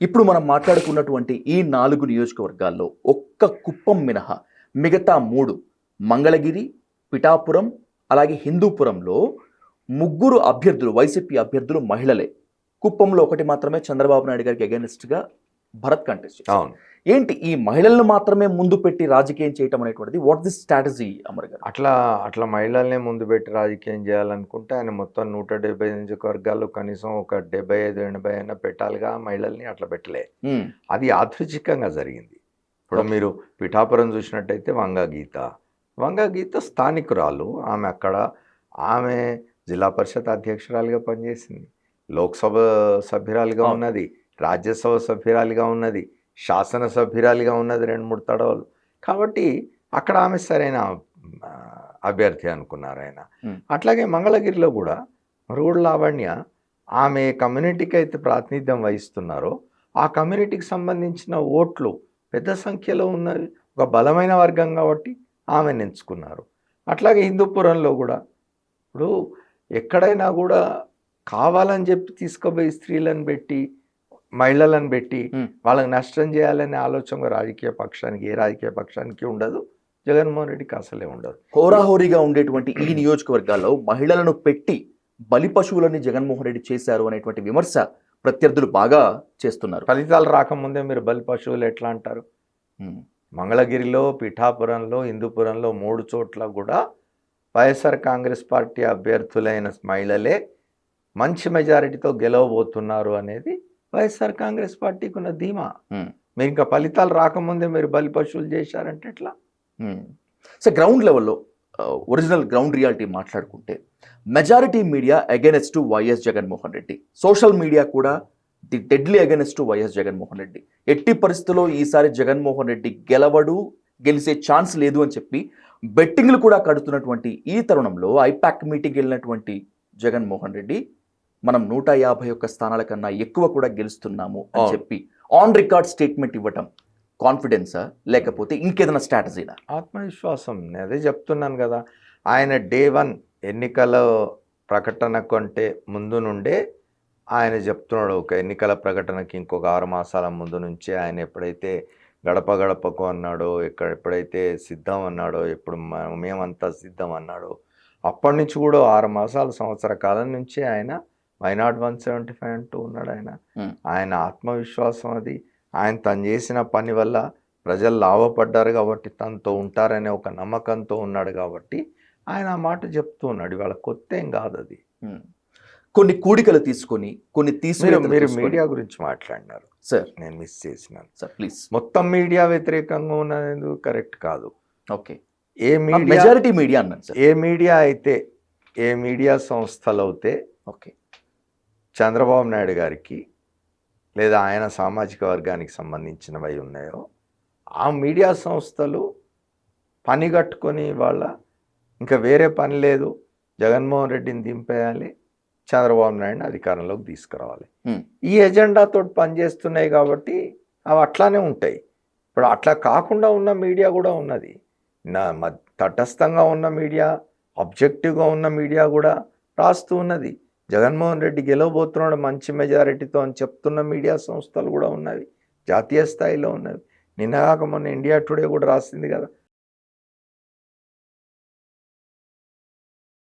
ఇప్పుడు మనం మాట్లాడుకున్నటువంటి ఈ నాలుగు నియోజకవర్గాల్లో ఒక్క కుప్పం మినహా మిగతా మూడు మంగళగిరి పిఠాపురం అలాగే హిందూపురంలో ముగ్గురు అభ్యర్థులు వైసీపీ అభ్యర్థులు మహిళలే. కుప్పంలో ఒకటి మాత్రమే చంద్రబాబు నాయుడు గారికి అగెనిస్ట్గా భరత్ కంటెస్ట్. అవును. ఏంటి? ఈ మహిళలను మాత్రమే ముందు పెట్టి రాజకీయం చేయటం అనేటువంటిది వాట్ ది స్ట్రాటజీ అమర్ గారు? అట్లా అట్లా మహిళల్ని ముందు పెట్టి రాజకీయం చేయాలనుకుంటే ఆయన మొత్తం నూట డెబ్బై నియోజకవర్గాల్లో కనీసం ఒక డెబ్బై ఐదు ఎనభై అయినా పెట్టాలిగా మహిళల్ని అట్లా పెట్టలే. అది యాదృచ్ఛికంగా జరిగింది. ఇప్పుడు మీరు పిఠాపురం చూసినట్టయితే వంగ గీత. వంగ గీత స్థానికురాలు. ఆమె అక్కడ ఆమె జిల్లా పరిషత్ అధ్యక్షురాలుగా పనిచేసింది. లోక్సభ సభ్యురాలుగా. ఉన్నది. రాజ్యసభ సభ్యురాలుగా ఉన్నది శాసన సభ్యురాలుగా ఉన్నది రెండు మూడు తడవలు. కాబట్టి అక్కడ ఆమె సరైన అభ్యర్థి అనుకున్నారు ఆయన. అట్లాగే మంగళగిరిలో కూడా మరుగుడు లావణ్య ఆమె కమ్యూనిటీకి అయితే ప్రాతినిధ్యం వహిస్తున్నారో ఆ కమ్యూనిటీకి సంబంధించిన ఓట్లు పెద్ద సంఖ్యలో ఉన్నవి ఒక బలమైన వర్గం కాబట్టి ఆమెను ఎంచుకున్నారు అట్లాగే హిందూపురంలో కూడా ఇప్పుడు ఎక్కడైనా కూడా కావాలని చెప్పి తీసుకుపోయి స్త్రీలను పెట్టి మహిళలను పెట్టి. వాళ్ళకి నష్టం చేయాలనే ఆలోచన రాజకీయ పక్షానికి ఏ రాజకీయ పక్షానికి ఉండదు. జగన్మోహన్ రెడ్డికి అసలే ఉండదు. హోరాహోరీగా ఉండేటువంటి ఈ నియోజకవర్గాల్లో మహిళలను పెట్టి బలి పశువులని జగన్మోహన్ రెడ్డి చేశారు అనేటువంటి విమర్శ ప్రత్యర్థులు బాగా చేస్తున్నారు. ఫలితాలు రాకముందే మీరు బలి పశువులు ఎట్లా అంటారు? మంగళగిరిలో పిఠాపురంలో హిందూపురంలో మూడు చోట్ల కూడా వైఎస్ఆర్ కాంగ్రెస్ పార్టీ అభ్యర్థులైన మహిళలే మంచి మెజారిటీతో గెలవబోతున్నారు అనేది వైఎస్ఆర్ కాంగ్రెస్ పార్టీకి ఉన్న ధీమా. మీరు ఇంకా ఫలితాలు రాకముందే మీరు బలి పశువులు చేశారంటే ఎట్లా. సో గ్రౌండ్ లెవెల్లో ఒరిజినల్ గ్రౌండ్ రియాలిటీ మాట్లాడుకుంటే majority media against to YS Jaganmohan Reddy. Social media కూడా the deadly against to YS Jaganmohan Reddy. ఎట్టి పరిస్థితుల్లో ఈసారి జగన్మోహన్ రెడ్డి గెలవడు గెలిచే ఛాన్స్ లేదు అని చెప్పి బెట్టింగ్లు కూడా కడుతున్నటువంటి ఈ తరుణంలో ఐపాక్ మీటింగ్ వెళ్ళినటువంటి జగన్మోహన్ రెడ్డి మనం నూట యాభై ఒక్క స్థానాల కన్నా ఎక్కువ కూడా గెలుస్తున్నాము అని. చెప్పి ఆన్ రికార్డ్ స్టేట్మెంట్ ఇవ్వటం కాన్ఫిడెన్సా లేకపోతే ఇంకేదైనా స్ట్రాటజీనా ఆత్మవిశ్వాసం. నేను అదే చెప్తున్నాను కదా. ఆయన డే వన్ ఎన్నికల ప్రకటన కంటే ముందు నుండే ఆయన చెప్తున్నాడు. ఒక ఎన్నికల ప్రకటనకి ఇంకొక ఆరు మాసాల ముందు నుంచే ఆయన ఎప్పుడైతే గడప గడపకు అన్నాడో ఎక్కడ ఎప్పుడైతే సిద్ధం అన్నాడో ఎప్పుడు మేమంతా సిద్ధం అన్నాడో అప్పటి నుంచి కూడా ఆరు మాసాల సంవత్సర కాలం నుంచే ఆయన వైనాట్ వన్ సెవెంటీ ఫైవ్ అంటూ ఉన్నాడు ఆయన. ఆయన ఆత్మవిశ్వాసం అది. ఆయన తను చేసిన పని వల్ల ప్రజలు లాభపడ్డారు కాబట్టి తనతో ఉంటారనే ఒక నమ్మకంతో ఉన్నాడు కాబట్టి ఆయన ఆ మాట చెప్తూ ఉన్నాడు. ఇవాళ కొత్త ఏం కాదు అది. కొన్ని కూడికలు తీసుకొని కొన్ని తీసుకుని మీరు మీడియా గురించి మాట్లాడినారు. సార్ నేను మిస్ చేసినాను. సార్ ప్లీజ్ మొత్తం మీడియా వ్యతిరేకంగా ఉన్నది కరెక్ట్ కాదు. ఓకే. ఏ మీడియా మెజారిటీ మీడియా అన్నాను సార్ ఏ మీడియా అయితే ఏ మీడియా సంస్థలు అయితే ఓకే. చంద్రబాబు నాయుడు గారికి లేదా ఆయన సామాజిక వర్గానికి సంబంధించినవి ఉన్నాయో ఆ మీడియా సంస్థలు పని కట్టుకొని వాళ్ళ ఇంకా వేరే పని లేదు. జగన్మోహన్ రెడ్డిని దింపేయాలి. చంద్రబాబు నాయుడిని అధికారంలోకి తీసుకురావాలి. ఈ ఎజెండాతో పనిచేస్తున్నాయి కాబట్టి అవి అట్లానే ఉంటాయి. ఇప్పుడు అట్లా కాకుండా ఉన్న మీడియా కూడా ఉన్నది. నా తటస్థంగా ఉన్న మీడియా ఆబ్జెక్టివ్గా ఉన్న మీడియా కూడా రాస్తూ ఉన్నది. జగన్మోహన్ రెడ్డి గెలవబోతున్నాడు మంచి మెజారిటీతో అని చెప్తున్న మీడియా సంస్థలు కూడా ఉన్నవి. జాతీయ స్థాయిలో ఉన్నవి. నిన్నగాక మొన్న ఇండియా టుడే కూడా రాసింది కదా.